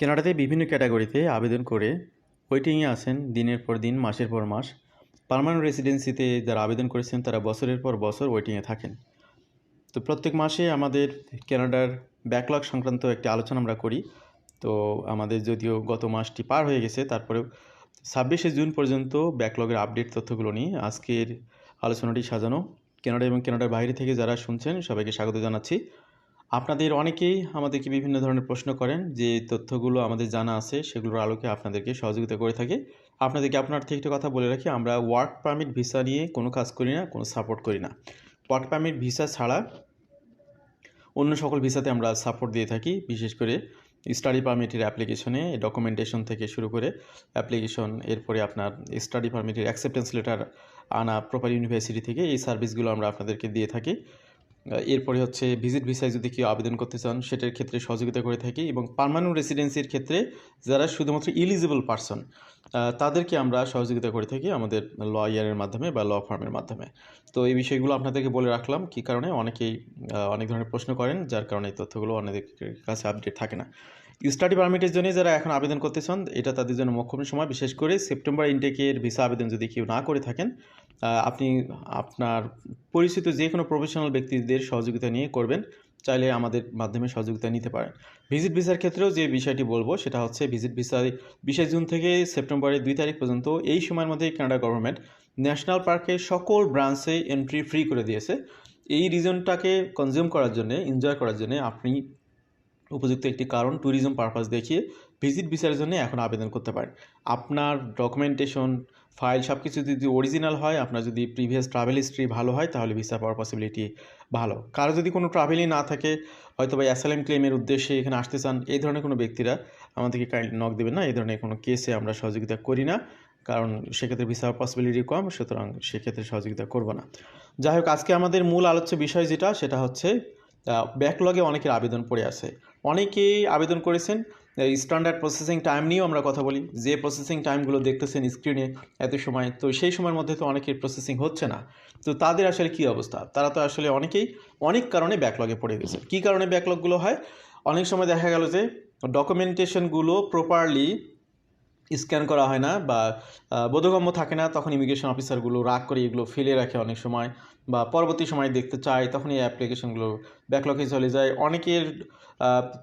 কেনাডাতে বিভিন্ন ক্যাটাগরিতে আবেদন করে ওয়েটিংয়ে আসেন দিনের পর দিন, মাসের পর মাস। পার্মানেন্ট রেসিডেন্সিতে যারা আবেদন করেছেন, তারা বছরের পর বছর ওয়েটিংয়ে থাকেন। তো প্রত্যেক মাসে আমাদের কেনাডার ব্যাকলগ সংক্রান্ত একটি আলোচনা আমরা করি। তো আমাদের যদিও গত মাসটি পার হয়ে গেছে, তারপরেও ছাব্বিশে জুন পর্যন্ত ব্যাকলগের আপডেট তথ্যগুলো নিয়ে আজকের আলোচনাটি সাজানো। কেনাডা এবং কেনাডার বাইরে থেকে যারা শুনছেন, সবাইকে স্বাগত জানাচ্ছি। আপনাদের অনেকেই আমাদেরকে বিভিন্ন ধরনের প্রশ্ন করেন যে তথ্যগুলো আমাদের জানা আছে, সেগুলোর আলোকে আপনাদেরকে সহযোগিতা করে থাকে। আপনাদেরকে আপনার থেকে একটা কথা বলে রাখি, আমরা ওয়ার্ক পারমিট ভিসা নিয়ে কোনো কাজ করি না, কোনো সাপোর্ট করি না। ওয়ার্ক পারমিট ভিসা ছাড়া অন্য সকল ভিসাতে আমরা সাপোর্ট দিয়ে থাকি, বিশেষ করে স্টাডি পারমিটের অ্যাপ্লিকেশনে ডকুমেন্টেশন থেকে শুরু করে অ্যাপ্লিকেশন এরপরে আপনার স্টাডি পারমিটের অ্যাকসেপ্টেন্স লেটার আনা প্রপার ইউনিভার্সিটি থেকে এই সার্ভিসগুলো আমরা আপনাদেরকে দিয়ে থাকি। এরপরে হচ্ছে ভিজিট ভিসায় যদি কেউ আবেদন করতে চান, সেটার ক্ষেত্রে সহযোগিতা করে থাকি এবং পার্মানেন্ট রেসিডেন্সির ক্ষেত্রে যারা শুধুমাত্র ইলিজিবল পারসন তাদেরকে আমরা সহযোগিতা করে থাকি আমাদের ল ইয়ারের মাধ্যমে বা ল ফার্মের মাধ্যমে। তো এই বিষয়গুলো আপনাদেরকে বলে রাখলাম, কী কারণে? অনেকেই অনেক ধরনের প্রশ্ন করেন, যার কারণে এই তথ্যগুলো অনেকের কাছে আপডেট থাকে না। স্টাডি পারমিটের জন্য যারা এখন আবেদন করতে চান এটা তাদের জন্য মোক্ষম সময়। বিশেষ করে সেপ্টেম্বর ইনটেকের ভিসা আবেদন যদি কেউ না করে থাকেন আপনি আপনার পরিচিত যে কোনো প্রফেশনাল ব্যক্তিদের সহযোগিতা নিয়ে করবেন, চাইলে আমাদের মাধ্যমে সহযোগিতা নিতে পারেন। ভিজিট ভিসার ক্ষেত্রেও যে বিষয়টি বলব, সেটা হচ্ছে ভিজিট ভিসায় বিশে জুন থেকে সেপ্টেম্বরের দুই তারিখ পর্যন্ত এই সময়ের মধ্যে কানাডা গভর্নমেন্ট ন্যাশনাল পার্কের সকল ব্রাঞ্চে এন্ট্রি ফ্রি করে দিয়েছে। এই রিজনটাকে কনজিউম করার জন্য এনজয় করার জন্য আপনি উপযুক্ত একটি কারণ ট্যুরিজম পারপাস দেখিয়ে ভিজিট ভিসার জন্য এখন আবেদন করতে পারেন। আপনার ডকুমেন্টেশন ফাইল সব কিছু যদি অরিজিনাল হয়, আপনার যদি প্রিভিয়াস ট্রাভেল হিস্ট্রি ভালো হয়, তাহলে ভিসা পাওয়ার পসিবিলিটি ভালো। কারও যদি কোনো ট্রাভেলই না থাকে, হয়তো বা অ্যাসাইলেম ক্লেমের উদ্দেশ্যে এখানে আসতে চান, এই ধরনের কোনো ব্যক্তিরা আমাদেরকে কাইন্ড নক দেবেন না, এই ধরনের কোনো কেসে আমরা সহযোগিতা করি না, কারণ সেক্ষেত্রে ভিসা পসিবিলিটি কম, সুতরাং সেক্ষেত্রে সহযোগিতা করব না। যাই হোক, আজকে আমাদের মূল আলোচ্য বিষয় যেটা, সেটা হচ্ছে ব্যাকলগে অনেকের আবেদন পড়ে আছে। অনেকেই আবেদন করেছেন স্ট্যান্ডার্ড প্রসেসিং টাইম নিয়েও আমরা কথা বলি। যে প্রসেসিং টাইমগুলো দেখতেছেন স্ক্রিনে এত সময়, তো সেই সময়ের মধ্যে তো অনেকের প্রসেসিং হচ্ছে না। তো তাদের আসলে কী অবস্থা? তারা তো আসলে অনেকেই অনেক কারণে ব্যাকলগে পড়ে গেছে। কী কারণে ব্যাকলগগুলো হয়? অনেক সময় দেখা গেল যে ডকুমেন্টেশনগুলো প্রপারলি স্ক্যান করা হয় না বা বোধগম্য থাকে না, তখন ইমিগ্রেশন অফিসারগুলো রাগ করে এগুলো ফেলে রাখে অনেক সময় বা পরবর্তী সময় দেখতে চায় তখন এই অ্যাপ্লিকেশনগুলো ব্যাকলগে চলে যায়। অনেকের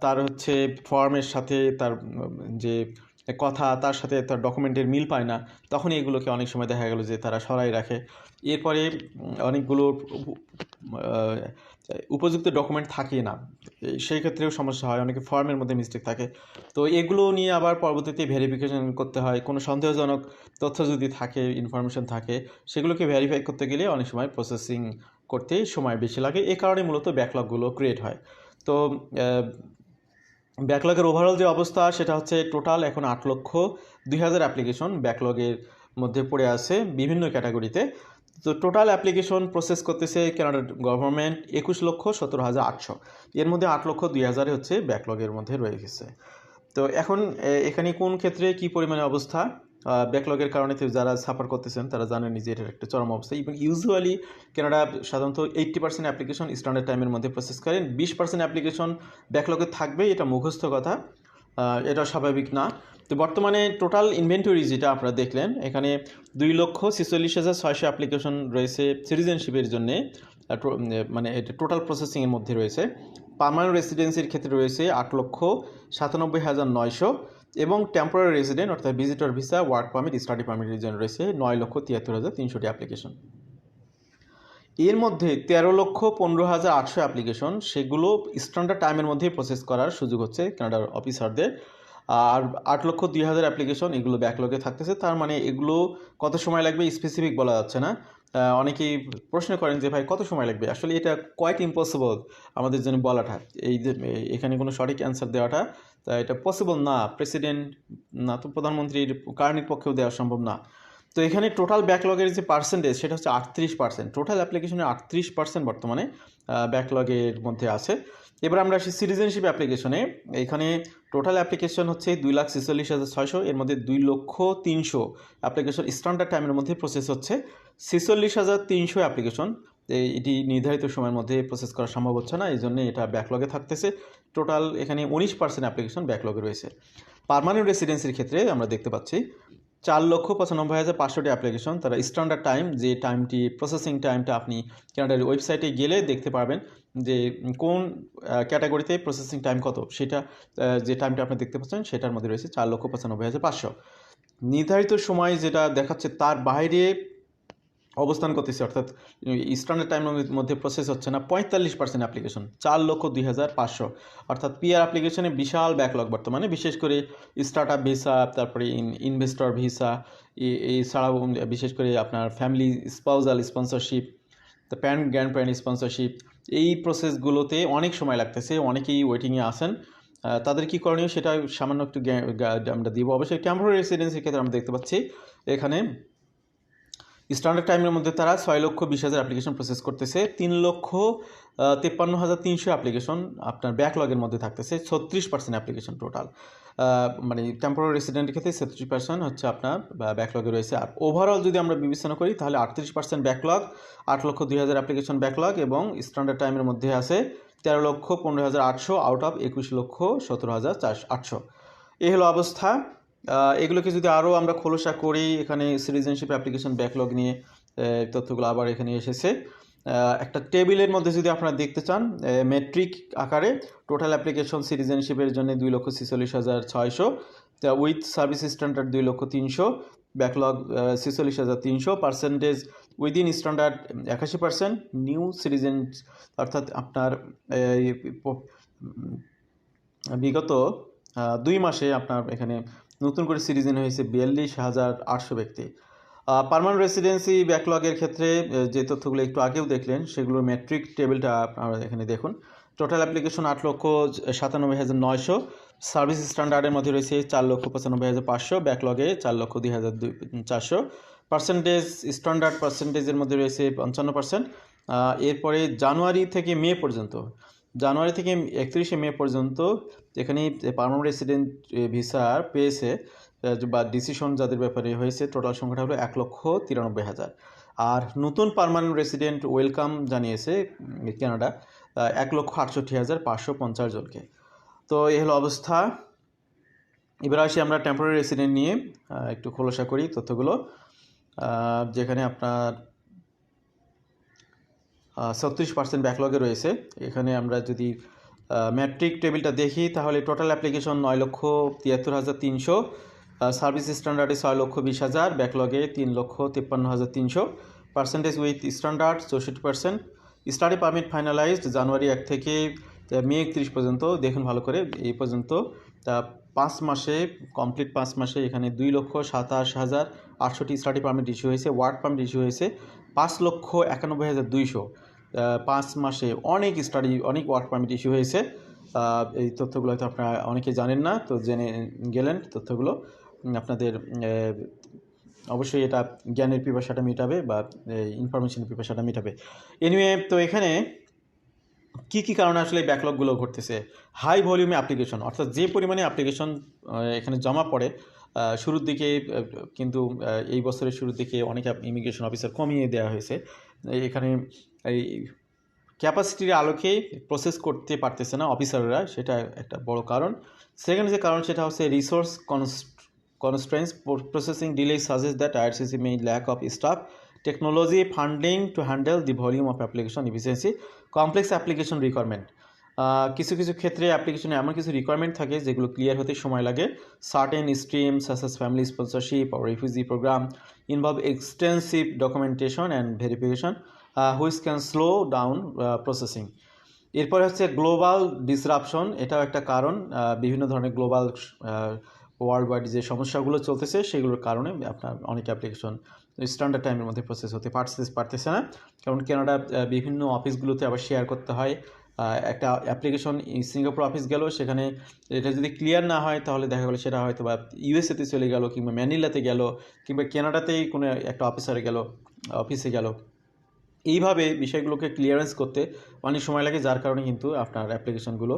তার হচ্ছে ফর্মের সাথে তার যে কথা তার সাথে তার ডকুমেন্টের মিল পায় না। তখনই এগুলোকে অনেক সময় দেখা গেল যে তারা সরাই রাখে। এরপরে অনেকগুলো উপযুক্ত ডকুমেন্ট থাকে না। সেই ক্ষেত্রেও সমস্যা হয়। অনেকে ফর্মের মধ্যে মিস্টেক থাকে। তো এগুলো নিয়ে আবার পরবর্তীতে ভেরিফিকেশন করতে হয়। কোনো সন্দেহজনক তথ্য যদি থাকে ইনফরমেশন থাকে, সেগুলোকে ভেরিফাই করতে গেলে অনেক সময় প্রসেসিং করতে সময় বেশি লাগে। এ কারণে মূলত ব্যাকলগগুলো ক্রিয়েট হয়। তো ব্যাকলগের ওভারঅল যে অবস্থা, সেটা হচ্ছে টোটাল এখন আট লক্ষ দুই হাজার অ্যাপ্লিকেশন ব্যাকলগের মধ্যে পড়ে আছে বিভিন্ন ক্যাটাগরিতে তো টোটাল অ্যাপ্লিকেশন প্রসেস করতেছে কানাডা গভর্নমেন্ট একুশ লক্ষ সতেরো হাজার আটশো। এর মধ্যে আট লক্ষ দুই হাজারে হচ্ছে ব্যাকলগের মধ্যে রয়ে গেছে। তো এখন এখানে কোন ক্ষেত্রে কি পরিমাণে অবস্থা? ব্যাকলগের কারণে যারা সাফার করতেছেন, তারা জানেন যে এটার একটা চরম অবস্থা। এবং ইউজুয়ালি কানাডা সাধারণত এইট্টি পার্সেন্ট অ্যাপ্লিকেশন স্ট্যান্ডার্ড টাইমের মধ্যে প্রসেস করেন। বিশ পার্সেন্ট অ্যাপ্লিকেশন ব্যাকলগে থাকবে, এটা মুখস্থ কথা। এটা স্বাভাবিক না। তো বর্তমানে টোটাল ইনভেন্টরি যেটা আপনারা দেখলেন, এখানে দুই লক্ষ ছেচল্লিশ হাজার ছয়শো অ্যাপ্লিকেশন রয়েছে সিটিজেনশিপের জন্যে। মানে এটা টোটাল প্রসেসিংয়ের মধ্যে রয়েছে। পার্মানেন্ট রেসিডেন্সির ক্ষেত্রে রয়েছে আট লক্ষ সাতানব্বই হাজার নয়শো। এবং টেম্পোরারি রেসিডেন্ট অর্থাৎ visitor visa work permit study পারমিটের জন্য রয়েছে নয় লক্ষ তিয়াত্তর হাজার তিনশোটি অ্যাপ্লিকেশন এর মধ্যে তেরো লক্ষ পনেরো হাজার আটশো অ্যাপ্লিকেশন সেগুলো স্ট্যান্ডার্ড টাইমের মধ্যেই প্রসেস করার সুযোগ হচ্ছে কানাডার অফিসারদের আর আট লক্ষ দুই হাজার অ্যাপ্লিকেশন এগুলো ব্যাকলগে থাকতেছে। তার মানে এগুলো কত সময় লাগবে স্পেসিফিক বলা যাচ্ছে না। অনেকেই প্রশ্ন করেন যে, ভাই, কত সময় লাগবে? আসলে এটা কোয়াইট ইম্পসিবল আমাদের জন্য বলাটা। এই যে, এখানে কোনো সঠিক অ্যান্সার দেওয়াটা তা এটা পসিবল না। প্রেসিডেন্ট না তো প্রধানমন্ত্রীর কারণের পক্ষেও দেওয়া সম্ভব না। তো এখানে টোটাল ব্যাকলগের যে পার্সেন্টেজ সেটা হচ্ছে আটত্রিশ পার্সেন্ট টোটাল অ্যাপ্লিকেশনের আটত্রিশ পার্সেন্ট বর্তমানে ব্যাকলগের মধ্যে আছে। এবার আমরা আসি সিটিজেনশিপ অ্যাপ্লিকেশনে এখানে টোটাল অ্যাপ্লিকেশন হচ্ছে দুই লাখ ছেচল্লিশ হাজার ছয়শো, এর মধ্যে দুই লক্ষ তিনশো অ্যাপ্লিকেশন স্ট্যান্ডার্ড টাইমের মধ্যে প্রসেস হচ্ছে। ছেচল্লিশ হাজার তিনশো অ্যাপ্লিকেশন এটি নির্ধারিত সময়ের মধ্যে প্রসেস করা সম্ভব হচ্ছে না, এই জন্য এটা ব্যাকলগে থাকতেছে। টোটাল এখানে উনিশ পার্সেন্ট অ্যাপ্লিকেশন ব্যাকলগে রয়েছে। পার্মানেন্ট রেসিডেন্সির ক্ষেত্রে আমরা দেখতে পাচ্ছি, চার লক্ষ পঁচানব্বই হাজার পাঁচশোটি অ্যাপ্লিকেশন তারা স্ট্যান্ডার্ড টাইম যে টাইমটি প্রসেসিং টাইমটা আপনি কানাডার ওয়েবসাইটে গেলে দেখতে পারবেন যে কোন ক্যাটাগরিতে প্রসেসিং টাইম কত, সেটা যে টাইমটা আপনি দেখতে পাচ্ছেন, সেটার মধ্যে রয়েছে চার লক্ষ পঁচানব্বই হাজার পাঁচশো। নির্ধারিত সময় যেটা দেখাচ্ছে তার বাইরে অবস্থান করতেছে, অর্থাৎ স্ট্যান্ডার্ড টাইমের মধ্যে প্রসেস হচ্ছে না, পঁয়তাল্লিশ পার্সেন্ট অ্যাপ্লিকেশন চার লক্ষ দুই হাজার পাঁচশো। অর্থাৎ পিআর অ্যাপ্লিকেশনে বিশাল ব্যাকলগ বর্তমানে, বিশেষ করে স্টার্ট আপ ভিসা তারপরে ইনভেস্টর ভিসা এছাড়াও বিশেষ করে আপনার family spousal sponsorship pan grandparent sponsorship এই প্রসেসগুলোতে অনেক সময় লাগতেছে, অনেকেই ওয়েটিংয়ে আসেন তাদের কি করণীয়, সেটা সামান্য একটু আমরা দিব। অবশ্যই টেম্পোরারি রেসিডেন্সির ক্ষেত্রে আমরা দেখতে পাচ্ছি, এখানে স্ট্যান্ডার্ড টাইমের মধ্যে তারা ছয় লক্ষ বিশ হাজার অ্যাপ্লিকেশন প্রসেস করতেছে। তিন লক্ষ তেপ্পান্ন হাজার তিনশো অ্যাপ্লিকেশন আপনার ব্যাকলগের মধ্যে থাকতেছে, ছত্রিশ পার্সেন্ট অ্যাপ্লিকেশন টোটাল মানে টেম্পোরারি রেসিডেন্টের ক্ষেত্রে ছত্রিশ পার্সেন্ট হচ্ছে আপনার ব্যাকলগে রয়েছে। আর ওভারঅল যদি আমরা বিবেচনা করি, তাহলে আটত্রিশ পার্সেন্ট ব্যাকলগ আট লক্ষ দুই হাজার অ্যাপ্লিকেশন ব্যাকলগ এবং স্ট্যান্ডার্ড টাইমের মধ্যে আছে তেরো লক্ষ পনেরো হাজার আটশো আউট অফ একুশ লক্ষ সতেরো হাজার চারশো, আটশো। এই হলো অবস্থা। এগুলোকে যদি আরও আমরা খোলসা করি, এখানে সিটিজেনশিপ অ্যাপ্লিকেশন ব্যাকলগ নিয়ে তথ্যগুলো আবার এখানে এসেছে। একটা টেবিলের মধ্যে যদি আপনারা দেখতে চান মেট্রিক আকারে টোটাল অ্যাপ্লিকেশন সিটিজেনশিপের জন্য দুই লক্ষ ছেচল্লিশ হাজার ছয়শো উইথ সার্ভিস স্ট্যান্ডার্ড দুই লক্ষ তিনশো ব্যাকলগ ছেচল্লিশ হাজার তিনশো পার্সেন্টেজ উইদিন স্ট্যান্ডার্ড একাশি পার্সেন্ট নিউ সিটিজেন অর্থাৎ আপনার বিগত দুই মাসে আপনার এখানে নতুন করে সিটিজেন হয়েছে বিয়াল্লিশ হাজার আটশো ব্যক্তি। পার্মানেন্ট রেসিডেন্সি ব্যাকলগের ক্ষেত্রে যে তথ্যগুলো একটু আগেও দেখলেন, সেগুলোর ম্যাট্রিক টেবিলটা আপনারা এখানে দেখুন। টোটাল অ্যাপ্লিকেশন আট লক্ষ সাতানব্বই হাজার নয়শো। সার্ভিস স্ট্যান্ডার্ডের মধ্যে রয়েছে চার লক্ষ পঁচানব্বই হাজার পাঁচশো। ব্যাকলগে চার লক্ষ দুই হাজার দুই চারশো। পার্সেন্টেজ স্ট্যান্ডার্ড পার্সেন্টেজের মধ্যে রয়েছে পঞ্চান্ন পার্সেন্ট এরপরে জানুয়ারি থেকে মে পর্যন্ত জানুয়ারি থেকে একত্রিশে মে পর্যন্ত এখানে পার্মানেন্ট রেসিডেন্ট ভিসার পেয়েছে বা ডিসিশন যাদের ব্যাপারে হয়েছে টোটাল সংখ্যাটা হলো এক লক্ষ তিরানব্বই হাজার। আর নতুন পার্মানেন্ট রেসিডেন্ট ওয়েলকাম জানিয়েছে কানাডা এক লক্ষ আটষট্টি হাজার পাঁচশো পঞ্চাশ জনকে। তো এই হলো অবস্থা। এবার আসি আমরা টেম্পোরারি রেসিডেন্ট নিয়ে একটু খোলসা করি তথ্যগুলো। যেখানে আপনার ছত্রিশ পার্সেন্ট ব্যাকলগে রয়েছে। এখানে আমরা যদি ম্যাট্রিক টেবিলটা দেখি, তাহলে টোটাল অ্যাপ্লিকেশন নয় লক্ষ তিয়াত্তর হাজার তিনশো সার্ভিস স্ট্যান্ডার্ডে ছয় লক্ষ বিশ হাজার ব্যাকলগে তিন লক্ষ তিপ্পান্ন হাজার তিনশো। পার্সেন্টেজ উইথ স্ট্যান্ডার্ড চৌষট্টি পার্সেন্ট স্টাডি পারমিট ফাইনালাইজড জানুয়ারি এক থেকে মে একত্রিশ পর্যন্ত। দেখুন ভালো করে, এই পর্যন্ত। তা পাঁচ মাসে কমপ্লিট পাঁচ মাসে এখানে দুই লক্ষ সাতাশ হাজার আটষট্টি স্টাডি পারমিট ইস্যু হয়েছে ওয়ার্ড পারমিট ইস্যু হয়েছে, পাঁচ লক্ষ একানব্বই হাজার দুইশো। পাঁচ মাসে অনেক স্টাডি অনেক ওয়ার্ক পারমিট ইস্যু হয়েছে। এই তথ্যগুলো হয়তো আপনারা অনেকে জানেন না, তো জেনে গেলেন তথ্যগুলো। আপনাদের অবশ্যই এটা জ্ঞানের পিপাসাটা মেটাবে বা ইনফরমেশনের পিপাসাটা মেটাবে। এনিওয়ে তো এখানে কি কি কারণে আসলে ব্যাকলগগুলো ঘটতেছে? হাই ভলিউমে অ্যাপ্লিকেশন অর্থাৎ যে পরিমাণে অ্যাপ্লিকেশন এখানে জমা পড়ে শুরুর দিকে কিন্তু এই বছরের শুরুর দিকে অনেক ইমিগ্রেশন অফিসার কমিয়ে দেওয়া হয়েছে। এখানে এই ক্যাপাসিটির আলোকে প্রসেস করতে পারতেছে না অফিসাররা সেটা একটা বড় কারণ। সেকেন্ড যে কারণ, সেটা হচ্ছে resource constraints processing delay such as that IRCC may lack of staff technology funding to handle the volume of application efficiency complex application requirement কিছু কিছু ক্ষেত্রে অ্যাপ্লিকেশনে এমন কিছু রিকোয়ারমেন্ট থাকে যেগুলো ক্লিয়ার হতে সময় লাগে। Certain stream such as family sponsorship or refugee program involve extensive documentation and verification uh, can slow down uh, এরপরে হচ্ছে গ্লোবাল ডিসরাপশন এটাও একটা কারণ। বিভিন্ন ধরনের গ্লোবাল ওয়ার্ল্ড ওয়াইড যে সমস্যাগুলো চলতেছে সেগুলোর কারণে আপনার অনেক অ্যাপ্লিকেশন স্ট্যান্ডার্ড টাইমের মধ্যে প্রসেস হতে পারছে পারতেছে না। কারণ কেনাডা বিভিন্ন অফিসগুলোতে আবার শেয়ার করতে হয়। একটা অ্যাপ্লিকেশন সিঙ্গাপুর অফিস গেল, সেখানে এটা যদি ক্লিয়ার না হয়, তাহলে দেখা গেলো সেটা হয়তো বা ইউএসএতে চলে গেল, কিংবা ম্যানিলাতে গেল, কিংবা কেনাডাতেই কোনো একটা অফিসারে গেল অফিসে গেল। এইভাবে বিষয়গুলোকে ক্লিয়ারেন্স করতে অনেক সময় লাগে, যার কারণে কিন্তু আপনার অ্যাপ্লিকেশনগুলো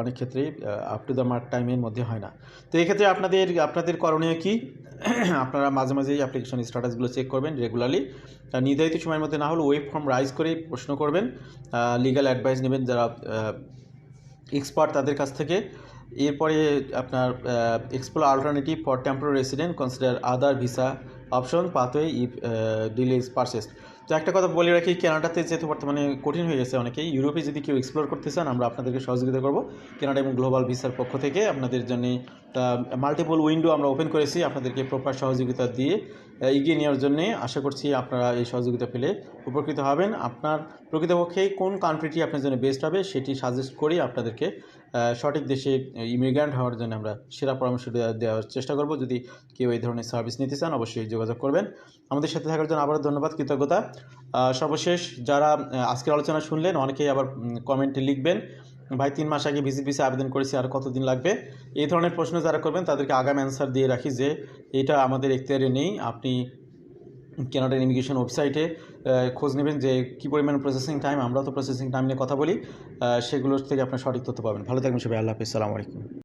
অনেক ক্ষেত্রেই আপ টু দ্য মার্ক টাইমের মধ্যে হয় না। তো এক্ষেত্রে আপনাদের আপনাদের করণীয় কি? আপনারা মাঝে মাঝে অ্যাপ্লিকেশন স্ট্যাটাসগুলো চেক করবেন রেগুলারলি নির্ধারিত সময়ের মধ্যে না হলে ওয়েব ফর্ম রাইজ করে প্রশ্ন করবেন। লিগ্যাল অ্যাডভাইস নেবেন যারা এক্সপার্ট তাদের কাছ থেকে। এরপরে আপনার explore alternative for temporary resident consider other visa option pathway if delay is persists তো একটা কথা বলে রাখি, কেনাডাতে যেহেতু বর্তমানে কঠিন হয়ে গেছে অনেকেই, ইউরোপে যদি কেউ এক্সপ্লোর করতে চান, আমরা আপনাদেরকে সহযোগিতা করব। কেনাডা এবং গ্লোবাল ভিসার পক্ষ থেকে আপনাদের জন্য মাল্টিপল উইন্ডো আমরা ওপেন করেছি, আপনাদেরকে প্রপার সহযোগিতা দিয়ে এগিয়ে নেওয়ার জন্যে আশা করছি আপনারা এই সহযোগিতা পেলে উপকৃত হবেন। আপনার প্রকৃতপক্ষে কোন কান্ট্রিটি আপনার জন্য বেস্ট হবে, সেটি সাজেস্ট করি আপনাদেরকে সঠিক দেশে ইমিগ্রান্ট হওয়ার জন্য আমরা সেরা পরামর্শ দেওয়া- দেওয়ার চেষ্টা করব। যদি কেউ এই ধরনের সার্ভিস নিতে চান, অবশ্যই যোগাযোগ করবেন। আমাদের সাথে থাকার জন্য আবারও ধন্যবাদ, কৃতজ্ঞতা। সর্বশেষ যারা আজকের আলোচনা শুনলেন, অনেকেই আবার কমেন্টে লিখবেন, ভাই, তিন মাস আগে ভিসি ভিসা আবেদন করেছি, আর কতদিন লাগবে? এই ধরনের প্রশ্ন যারা করবেন, তাদেরকে আগাম অ্যান্সার দিয়ে রাখি যে, এটা আমাদের এখতিয়ারে নেই। আপনি কেনাডার ইমিগ্রেশন ওয়েবসাইটে খোঁজ নেবেন যে কী পরিমাণ প্রসেসিং টাইম আমরাও তো প্রসেসিং টাইম নিয়ে কথা বলি সেগুলোর থেকে আপনার সঠিক তথ্য পাবেন। ভালো থাকবেন সবাই, আল্লাহ হাফিজ, সালামু আলাইকুম।